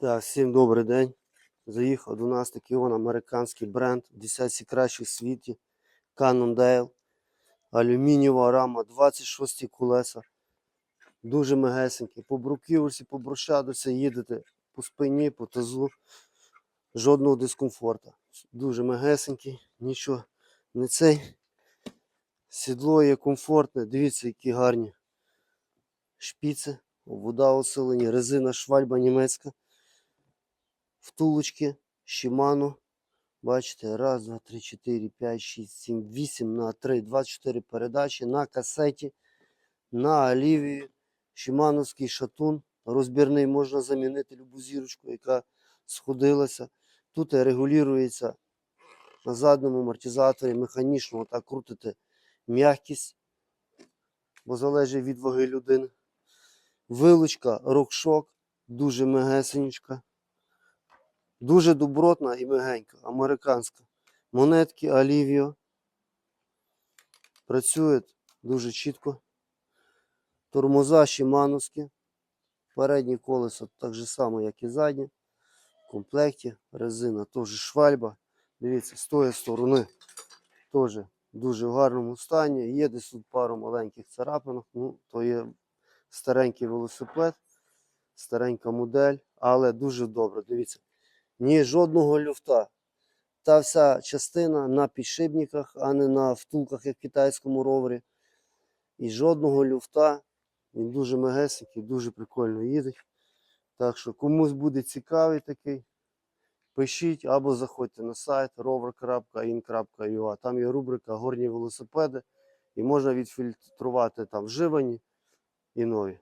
Так, всім добрий день. Заїхав до нас такий американський бренд, десятці кращих в світі. Cannondale. Алюмінієва рама, 26 колеса. Дуже мегесенький. По бруківці, по брусчатці їдете по спині, по тазу. Жодного дискомфорту. Дуже мегесенький, нічого не цей. Сідло є комфортне. Дивіться, які гарні шпіци, вода усилені, резина швальба німецька втулочки, Shimano. Бачите, раз, два, три, чотири, п'ять, шість, сім, вісім на три, 24 передачі на касеті, на олівії, Шимановський шатун. Розбірний можна замінити любу зірочку, яка сходилася. Тут регулюється на задньому амортизаторі механічно отак крутите м'якість, бо залежить від ваги людини. Вилучка, рокшок, дуже мегесенечка. Дуже добротна і мягенька, американська. Монетки Олівіо. Працюють дуже чітко. Тормоза Шимановські. Передні колеса так же само, як і задні. В комплекті резина теж швальба. Дивіться, з тої сторони теж дуже в гарному стані. Є десь тут пару маленьких царапинок. Ну, то є старенький велосипед, старенька модель, але дуже добре. Дивіться ні жодного люфта. Та вся частина на підшипниках, а не на втулках, як в китайському ровері. І жодного люфта. Він дуже мегесенький, дуже прикольно їде. Так що комусь буде цікавий такий, пишіть або заходьте на сайт rover.in.ua. Там є рубрика горні велосипеди і можна відфільтрувати там вживані і нові.